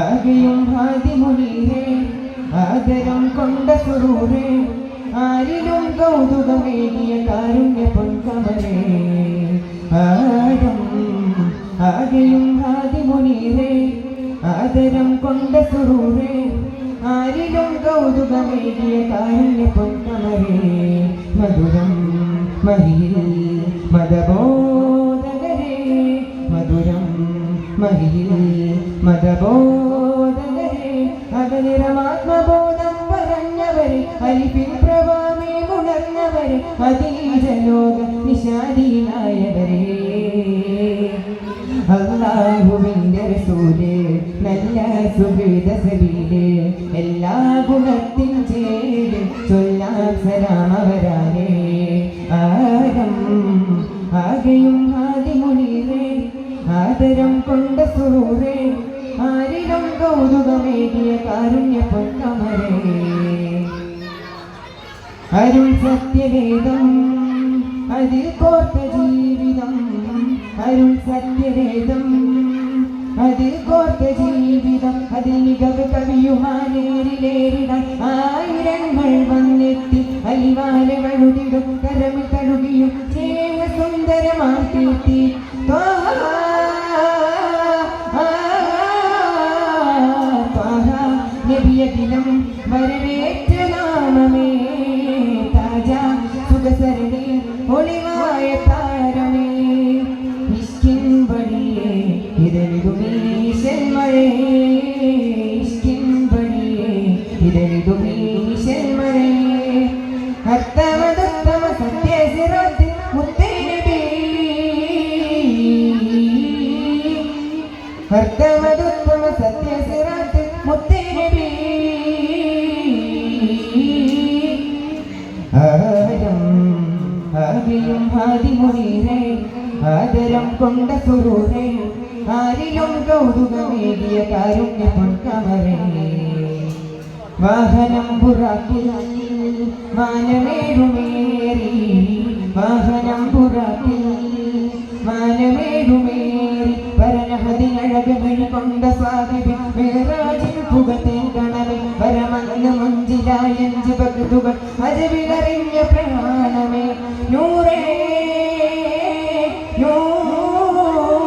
ആകെയും ആദിമുനീരേ ആദരം കൊണ്ട സുറൂരേ ആരിലും കൗതുകമേകിയ കാരുണ്യ പൊൻകമലേ. ആരം ആകെയും ആദിമുനീരേ ആദരം കൊണ്ട സുറൂരേ ആരിലും കൗതുകമേകിയ കാരുണ്യ പൊൻകമലേ. മധുരം മഹിയിൽ മതബോധകരേ മഹിയിൽ മതബോധകരെ അകനിരമാത്മബോധം പറഞ്ഞവരെ അരിപ്പിൻ പ്രഭാമേ ഉണർന്നവരെ അതീജലോക നിശാദീനായവരെ അള്ളാഹുവിന്റെ റസൂൽ നല്ല സുഹൃത എല്ലാ ഗുണത്തിൻ ചേര് ചൊല്ലാൻ സലാം അവരാലേ ആരം ആകെയും ആദരം കൊണ്ട സൂറേ ആരിലും കൗതുകമേകിയ കാരുണ്യ പൊൻകമരേ അരുൾ സത്യവേദം അതിൽ കോർത്ത ജീവിതം. അരുൾ സത്യവേദം അതിൽ കോർത്ത ജീവിതം. അതിൽ മികവ് കവിയുമാനേരിലേറിടാൻ ആയിരങ്ങൾ വന്നെത്തി. അലിവാലകളുതിടും കരമിൽ തഴുകിയും ചേവ സുന്ദരമാക്കി നബിയതിലും വരവേറ്റ നാമമേ താജാ സുഖസരണി ഒളിവായ താരമേ. ഇഷ്കിൻ വഴിയേ ഇതളിതുമീശൻ മഴേ ഇഷ്കിൻ വഴിയേ ഇതളിതുമീശൻ മഴേ അത്തമതുത്തമ സത്യസിറത്ത് മുത്തനബി അർത്ഥമതുത്തമ സത്യസിറത്ത് മുത്തനബി ആരം ഹരിയും ഹരിമുനീരേ ആദരം കൊണ്ട സുരൂരേ ആരിലും കൗതുകമേകിയ കാരുണ്യ പൊൻകമരേ വാഹനം പുറാക്കിൽ മാനമേറുമേറി വാഹനം പുറാക്കിൽ മാനമേറുമേറി പരനഹതിനഴക് കൊണ്ട സാഹിബി മുഞ്ചിലായഞ്ച് ഭക്തുകൾ അജവിലറിഞ്ഞ പ്രാണമേ നൂറേ നൂറേ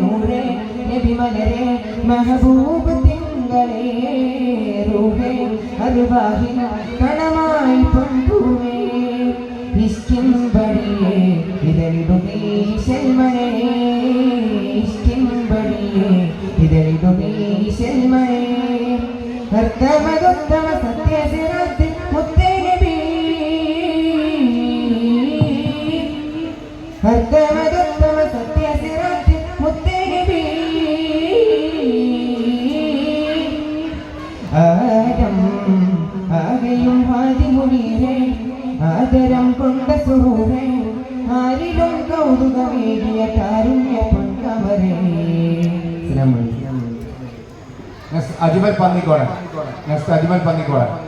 നൂറേ. നബിമലരെ മെഹബൂബ് തിങ്കളേ റൂഹേ അരുവാഹിന കണമായി പങ്കുവേ ഇഷ്കിൻ ബടിയേ ഇതളിടുമീ ശൽമഴേ ഇഷ്കിൻ ബടിയേ ഇതളിടുമീ ശൽമഴേ കർത്തമതുത്തമ സത്യസിറത്തിൽ മുത്തേ നബി കർത്തമതുത്തമ സത്യസിറത്തിൽ മുത്തേ നബി ആരം ആകെയും ആദിമുനീരേ ആദരം നെക്സ്റ്റ് അജ്മൽ പന്നിക്കോടൻ. നെക്സ്റ്റ് അജ്മൽ പന്നിക്കോടൻ.